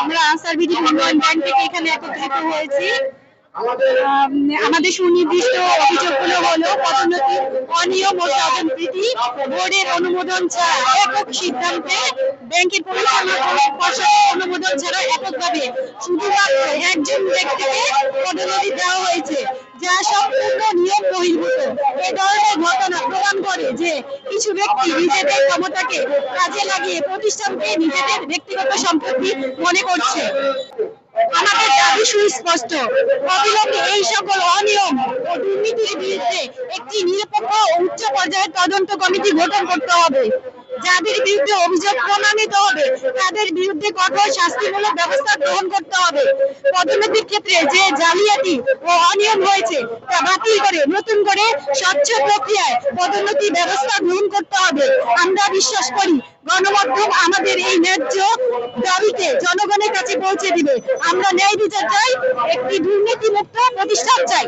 আমরা answer BD উন্নয়ন থেকে এখানে একত্রিত হয়েছি। আমাদের সুনির্দিষ্ট অভিযোগগুলো হলো, পদোন্নতি, অনিয়ম ও স্বজনপ্রীতি বোর্ডের অনুমোদন ছাড়া একক সিদ্ধান্তে ব্যাংকের পরিচালনা পর্ষদের অনুমোদন ছাড়া এককভাবে শুধুমাত্র একজন ব্যক্তিকে পদোন্নতি দেওয়া হয়েছে, যা বহির্ভূত নিজেদের ব্যক্তিগত সম্পত্তি মনে করছে। আমাদের দাবি সুস্পষ্ট। এই সকল অনিয়ম ও দুর্নীতির বিরুদ্ধে একটি নিরপেক্ষ উচ্চ পর্যায়ের তদন্ত কমিটি গঠন করতে হবে। যাদের বিরুদ্ধে অভিযোগ প্রমাণিত হবে, তাদের বিরুদ্ধে কঠোর শাস্তিমূলক ব্যবস্থা গ্রহণ করতে হবে। পদোন্নতির ক্ষেত্রে যে জালিয়াতি ও অনিয়ম হয়েছে, তা বাতিল করে, নতুন করে স্বচ্ছ প্রক্রিয়ায় পদোন্নতি ব্যবস্থা গ্রহণ করতে হবে। আমরা বিশ্বাস করি, গণমাধ্যম আমাদের এই ন্যায্য দাবিকে জনগণের কাছে পৌঁছে দিবে। আমরা ন্যায় বিচার চাই, একটি দুর্নীতিমুক্ত প্রতিষ্ঠান চাই।